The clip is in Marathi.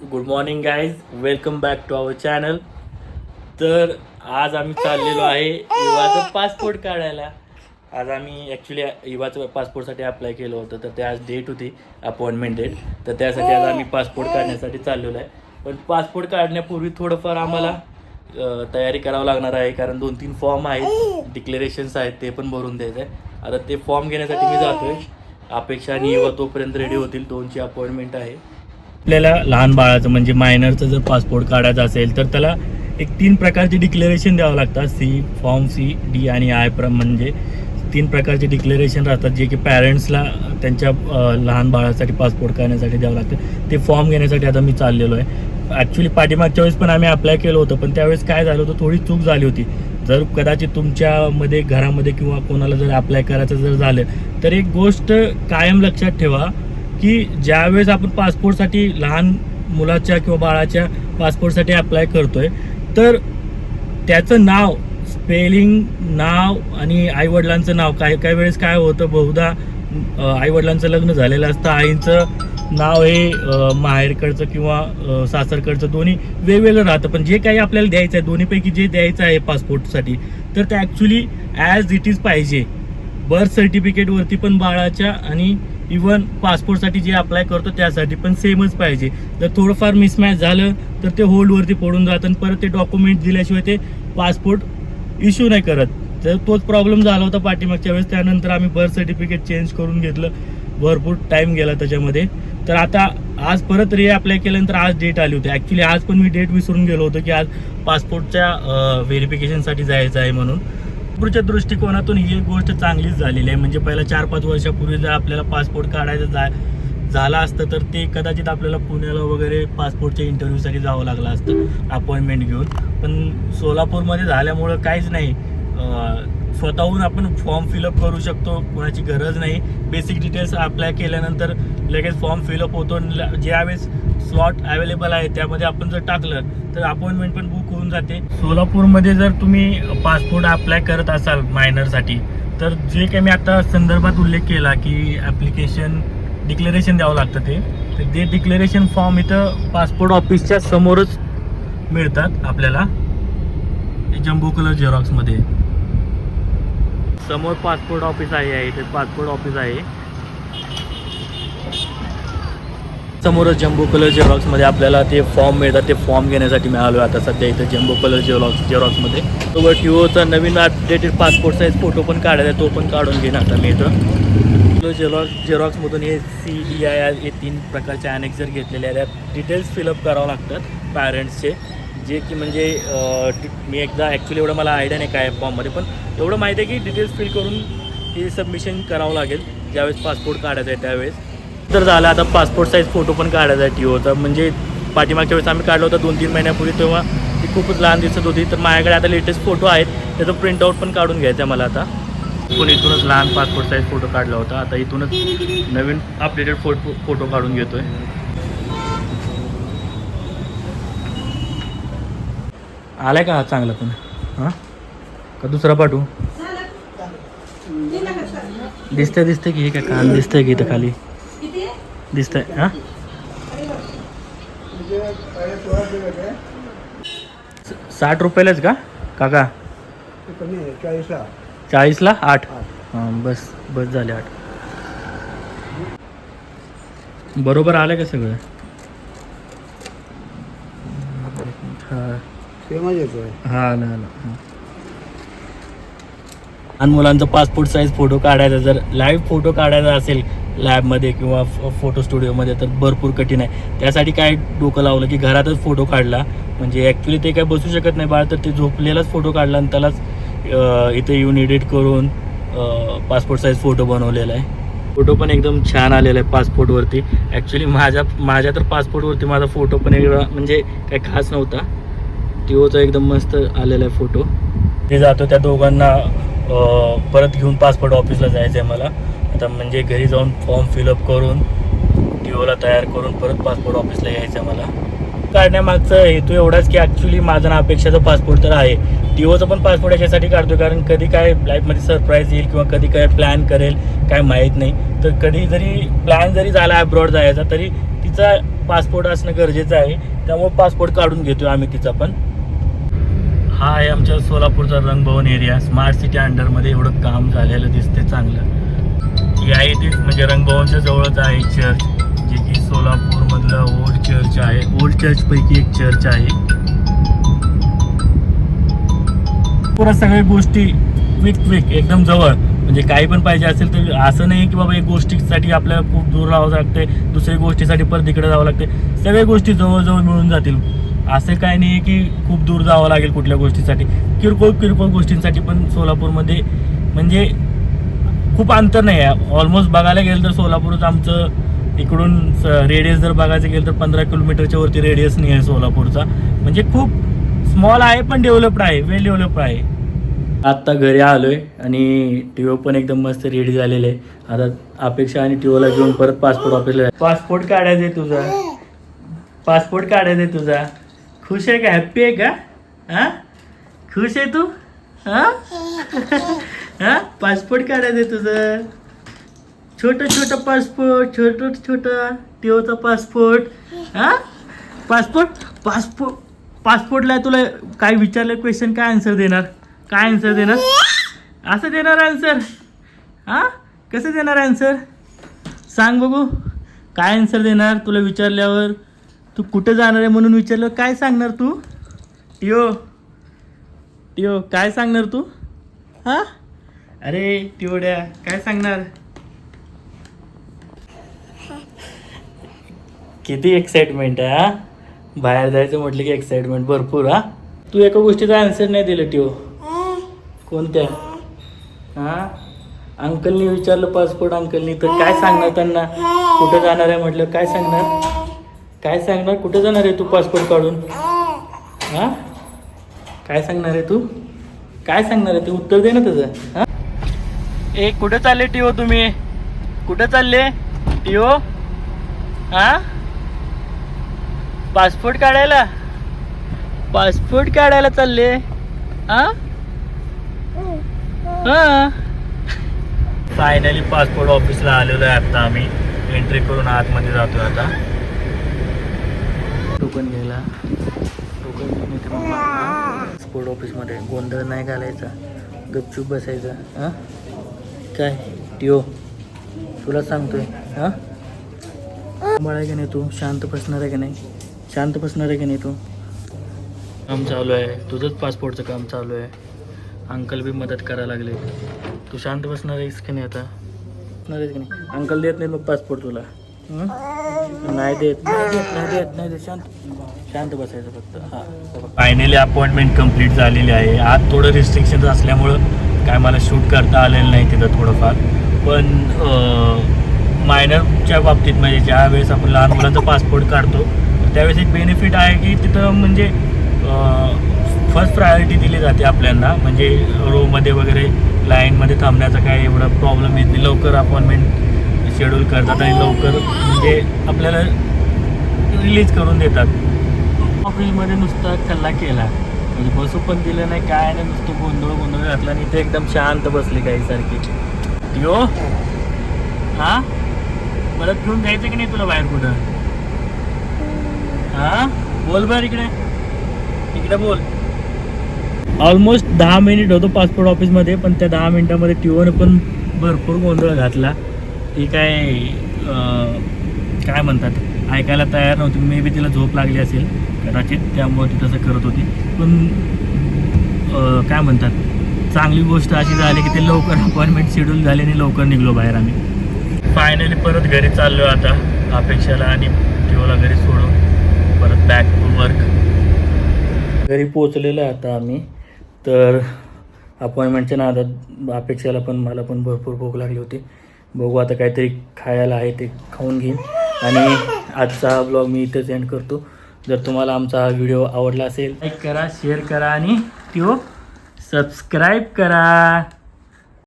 Good morning guys welcome back to our channel तर आज आम्ही चाललेलो आहे युवाचं पासपोर्ट काढायला. आज आम्ही ॲक्च्युली युवाचं पासपोर्टसाठी अप्लाय केलं होतं तर ते आज डेट होती अपॉइंटमेंट डेट तर त्यासाठी आज आम्ही पासपोर्ट काढण्यासाठी चाललेलो आहे. पण पासपोर्ट काढण्यापूर्वी थोडंफार आम्हाला तयारी करावं लागणार आहे कारण दोन तीन फॉर्म आहेत डिक्लेरेशन्स आहेत ते पण भरून द्यायचं आहे आता ते फॉर्म घेण्यासाठी मी जातोय. अपेक्षा आणि युवा तोपर्यंत रेडी होतील दोनची अपॉइंटमेंट आहे. आपल्याला लहान बाळाचं म्हणजे मायनरचं जर पासपोर्ट काढायचा असेल तर त्याला एक तीन प्रकारचे डिक्लेरेशन द्यावं लागतात. सी फॉर्म सी डी आणि आय प्र म्हणजे तीन प्रकारचे डिक्लेरेशन राहतात जे की पॅरेंट्सला त्यांच्या लहान बाळासाठी पासपोर्ट काढण्यासाठी द्यावं लागतं. ते फॉर्म घेण्यासाठी आता मी चाललेलो आहे. ॲक्च्युली पाठीमागच्या वेळेस पण आम्ही अप्लाय केलं होतं पण त्यावेळेस काय झालं होतं थोडी चूक झाली होती. जर कदाचित तुमच्यामध्ये घरामध्ये किंवा कोणाला जर अप्लाय करायचं जर झालं तर एक गोष्ट कायम लक्षात ठेवा. की ज्यावेळेस आपण पासपोर्टसाठी लहान मुलाच्या किंवा बाळाच्या पासपोर्टसाठी अप्लाय करतोय तर त्याचं नाव स्पेलिंग नाव आणि आईवडिलांचं नाव काय काही वेळेस काय होतं बहुधा आईवडिलांचं लग्न झालेलं असतं आईंचं नाव हे माहेरकडचं किंवा सासरकडचं दोन्ही वेगवेगळं राहतं. पण जे काही आपल्याला द्यायचं आहे दोन्हीपैकी जे द्यायचं आहे पासपोर्टसाठी तर ते ॲक्च्युली ॲज इट इज पाहिजे. बर्थ सर्टिफिकेटवरती पण बाळाच्या आणि इवन पासपोर्टसाठी जे अप्लाय करतो त्यासाठी पण सेमच पाहिजे. जर थोडंफार मिसमॅच झालं तर ते होल्डवरती पडून जातं आणि परत ते डॉक्युमेंट दिल्याशिवाय ते पासपोर्ट इश्यू नाही करत. तर तोच प्रॉब्लेम झाला होता पाठीमागच्या वेळेस. त्यानंतर आम्ही बर्थ सर्टिफिकेट चेंज करून घेतलं. भरपूर टाईम गेला त्याच्यामध्ये. तर आता आज परत रे अप्लाय केल्यानंतर आज डेट आली होती. ॲक्च्युली आज पण मी डेट विसरून गेलो होतो की आज पासपोर्टच्या व्हेरिफिकेशनसाठी जायचं आहे म्हणून. नागपूरच्या दृष्टिकोनातून ही गोष्ट चांगलीच झालेली आहे. म्हणजे पहिला चार पाच वर्षापूर्वी जर आपल्याला पासपोर्ट काढायचं जा झाला असतं तर ते कदाचित आपल्याला पुण्याला वगैरे पासपोर्टच्या इंटरव्ह्यूसाठी जावं लागलं असतं अपॉइंटमेंट घेऊन. पण सोलापूरमध्ये झाल्यामुळं काहीच नाही. स्वतःहून आपण फॉर्म फिलअप करू शकतो कोणाची गरज नाही. बेसिक डिटेल्स अप्लाय केल्यानंतर लगेच फॉर्म फिलअप होतो ज्यावेळेस स्लॉट अवेलेबल आहे त्यामध्ये आपण जर टाकलं तर अपॉइंटमेंट पण बुक होऊन जाते. सोलापूरमध्ये जर तुम्ही पासपोर्ट अप्लाय करत असाल मायनरसाठी तर जे काही मी आता संदर्भात उल्लेख केला की ॲप्लिकेशन डिक्लेरेशन द्यावं लागतं ते तर ते डिक्लेरेशन फॉर्म इथं पासपोर्ट ऑफिसच्या समोरच मिळतात आपल्याला. जम्बो कलर झेरॉक्समध्ये समोर पासपोर्ट ऑफिस आहे इथे पासपोर्ट ऑफिस आहे. समोरच जम्बो कलर झेरॉक्समध्ये आपल्याला ते फॉर्म मिळतात ते फॉर्म घेण्यासाठी मिळालो आता सध्या इथं जम्बो कलर जेरॉक्स झेरॉक्समध्ये सोबत टिओचा नवीन अपडेटेड पासपोर्ट साईज फोटो पण काढायचा आहे, तो पण काढून घेईन आता मी इथं. जेरॉक्स झेरॉक्समधून हे सी ई आय आर हे तीन प्रकारचे अनेक जर घेतलेले आहेत डिटेल्स फिलअप करावं लागतात पॅरेंट्सचे जे की म्हणजे मी एकदा ॲक्च्युली एवढं मला आयडिया नाही काय फॉर्ममध्ये पण एवढं माहिती आहे की डिटेल्स फिल करून हे सबमिशन करावं लागेल. ज्यावेळेस पासपोर्ट काढायचा आहे त्यावेळेस. तर झालं आता पासपोर्ट साईज फोटो पण काढायचा आहे टीओचा म्हणजे पाठीमागच्या वेळेस आम्ही काढला होता दोन तीन महिन्यापूर्वी तेव्हा ती खूपच लहान दिसत होती. तर माझ्याकडे आता लेटेस्ट फोटो आहेत. त्याचं प्रिंटआउट पण काढून घ्यायचं आहे मला आता. पण इथूनच लहान पासपोर्ट साईज फोटो काढला होता. आता इथूनच नवीन अपडेटेड फोटो फोटो काढून घेतो आहे आलाय का चांगला पण हां? का दुसरा पाठवू? दिसतंय दिसतंय की हे काय कान दिसतंय की इथं खाली? दिसतंय हां? साठ रुपयालाच का? काका? चाळीसला चाळीसला आठ? हां बस बस झाले आठ. बरोबर आलं का सगळं? हां. तेव्हा येतो हा ना ना लहान मुलांचा पासपोर्ट साईज फोटो काढायचा जर लाईव्ह फोटो काढायचा असेल लॅबमध्ये किंवा फ- फोटो स्टुडिओमध्ये तर भरपूर कठीण आहे. त्यासाठी काय डोकं लावलं की घरातच फोटो काढला. म्हणजे ॲक्च्युली ते काय बसू शकत नाही बाळ तर ते झोपलेलाच फोटो काढला आणि त्यालाच इथे येऊन एडिट करून पासपोर्ट साईज फोटो बनवलेला आहे. फोटो पण एकदम छान आलेला आहे पासपोर्टवरती ॲक्च्युली माझ्या माझ्या तर पासपोर्टवरती माझा फोटो पण एवढा म्हणजे काही खास नव्हता. टिओचा एकदम मस्त आलेला आहे फोटो. ते जातो त्या दोघांना परत घेऊन पासपोर्ट ऑफिसला जायचं आहे मला. आता म्हणजे घरी जाऊन फॉर्म फिलअप करून टीओला तयार करून परत पासपोर्ट ऑफिसला यायचं आहे मला. काढण्यामागचा हेतू एवढाच की ॲक्च्युली माझा ना अपेक्षाचा पासपोर्ट तर आहे. टीओचं पण पासपोर्ट याच्यासाठी काढतो कारण कधी काय लाईफमध्ये सरप्राईज येईल किंवा कधी काय प्लॅन करेल काय माहीत नाही. तर कधी जरी प्लॅन जरी झाला अब्रॉड जायचा तरी तिचा पासपोर्ट असणं गरजेचं आहे. त्यामुळे पासपोर्ट काढून घेतो आम्ही तिचा पण. हा आहे आमच्या सोलापूरचा रंगभवन एरिया स्मार्ट सिटी अंडरमध्ये एवढं काम झालेलं दिसते चांगलं. या इथेच म्हणजे रंगभवनच्या जवळच आहे चर्च जे की सोलापूरमधलं ओल्ड चर्च आहे. ओल्ड चर्चपैकी एक चर्च आहे. पुरा सगळ्या गोष्टी क्विक क्विक एकदम जवळ. म्हणजे काही पण पाहिजे असेल तर असं नाही की बाबा एक गोष्टीसाठी आपल्याला खूप दूर राहावं लागते दुसऱ्या गोष्टीसाठी परत इकडे जावं लागते सगळ्या गोष्टी जवळजवळ मिळून जातील. असं काय नाही आहे की खूप दूर जावं लागेल कुठल्या गोष्टीसाठी. किरकोळ किरकोळ गोष्टींसाठी पण सोलापूरमध्ये म्हणजे खूप अंतर नाही आहे. ऑलमोस्ट बघायला गेलं तर सोलापूरच आमचं इकडून रेडियस जर बघायचं गेलं तर पंधरा किलोमीटरच्या वरती रेडियस नाही आहे सोलापूरचा. म्हणजे खूप स्मॉल आहे पण डेव्हलप्ड आहे वेल डेव्हलप्ड आहे. आत्ता घरी आलोय आणि टिओ पण एकदम मस्त रेडी झालेले आहे. आता अपेक्षा आणि टिओला घेऊन परत पासपोर्ट ऑफिसला पासपोर्ट काढायचा आहे तुझा. पासपोर्ट काढायचा आहे तुझा. खुश आहे का हॅप्पी आहे का? हा? खुश आहे तू? हा? हां? पासपोर्ट काढायचं आहे तुझं. छोटं छोटं पासपोर्ट छोटं छोटं टिओचा पासपोर्ट हा? पासपोर्ट पासपोर्ट पासपोर्टला तुला काय विचारलं क्वेश्चन काय आन्सर देणार? काय आन्सर देणार? असं देणार आन्सर हां? कसं देणार आन्सर सांग बघू. काय आन्सर देणार तुला विचारल्यावर? तू कुठं जाणार आहे म्हणून विचारलं काय सांगणार तू? टिओ टिओ काय सांगणार तू? हां? अरे टिओड्या काय सांगणार? किती एक्साइटमेंट आहे हा? बाहेर जायचं म्हटलं की एक्साइटमेंट भरपूर हा? तू एका गोष्टीचा आन्सर नाही दिलं टिओ. कोणत्या? हा? अंकलनी विचारलं पासपोर्ट अंकलनी तर काय सांगणार त्यांना? कुठं जाणार आहे म्हटलं काय सांगणार? काय सांगणार? कुठं जाणार आहे तू पासपोर्ट काढून? हा? काय सांगणार आहे तू? काय सांगणार आहे तू? उत्तर दे ना त्याचं हा? ए कुठं चालले टिओ तुम्ही? कुठं चालले टिओ? हा? पासपोर्ट काढायला? पासपोर्ट काढायला चालले? हा? हा? फायनली पासपोर्ट ऑफिसला आलेलो आहे आता आम्ही. एंट्री करून आतमध्ये जातोय आता. टोकन घ्यायला. टोकन घेऊन येते मग ऑफिसमध्ये गोंधळ नाही घालायचा. गपचूप बसायचा. हां? काय? टिओ तुला सांगतोय. हां? मला आहे की नाही तू? शांत बसणार आहे की नाही? शांत बसणार आहे की नाही तू? काम चालू आहे. तुझंच पासपोर्टचं काम चालू आहे. अंकल बी मदत करायला लागले. तू शांत बसणार आहेस की नाही आता? बसणार आहेस की नाही? अंकल देत नाही मग पासपोर्ट तुला. नाही देत नाही देत नाही देत नाही देत. शांत शांत बसायचं फक्त. हां. फायनली अपॉइंटमेंट कंप्लीट झालेली आहे. आज थोडं रिस्ट्रिक्शन्स असल्यामुळं काय मला शूट करता आलेलं नाही तिथं थोडंफार. पण मायनरच्या बाबतीत म्हणजे ज्यावेळेस आपण लहान मुलांचा पासपोर्ट काढतो त्यावेळेस एक बेनिफिट आहे की तिथं म्हणजे फर्स्ट प्रायोरिटी दिली जाते आपल्याला म्हणजे रोमध्ये वगैरे लाईनमध्ये थांबण्याचा काय एवढा प्रॉब्लेम येत नाही. लवकर अपॉइंटमेंट शेड्यूल करतात आणि लवकर म्हणजे आपल्याला रिलीज करून देतात. ऑफिसमध्ये नुसता कल्ला केला. म्हणजे बसू पण दिलं नाही काय नाही नुसतं गोंधळ गोंधळ घातला आणि इथे एकदम शांत बसले काही सारखी. यो. हा? परत घेऊन जायचं की नाही तुला बाहेर कुठं? हा? बोल बर इकडे. इकडे बोल. ऑलमोस्ट दहा मिनिट होतो पासपोर्ट ऑफिसमध्ये पण त्या दहा मिनिटामध्ये टिओने पण भरपूर गोंधळ घातला. ती काय काय म्हणतात? ऐकायला तयार नव्हती. मे बी तिला झोप लागली असेल कदाचित त्यामुळे ती तसं करत होती. पण काय म्हणतात? चांगली गोष्ट अशी झाली की ते लवकर अपॉइंटमेंट शेड्यूल झाली आणि लवकर निघलो बाहेर आम्ही. फायनली परत घरी चाललो आता अपेक्षाला आणि ठेवला घरी सोडून. परत बॅक टू वर्क घरी पोचलेलो आहे आता आम्ही. तर अपॉइंटमेंटच्या नादात अपेक्षाला पण मला पण भरपूर भूक लागली होती. बघू आता काहीतरी खायला आहे ते खाऊन घेईन. आणि आजचा हा ब्लॉग मी इथेच एंड करतो. जर तुम्हाला आमचा हा व्हिडिओ आवडला असेल लाईक करा शेअर करा आणि तो सबस्क्राईब करा.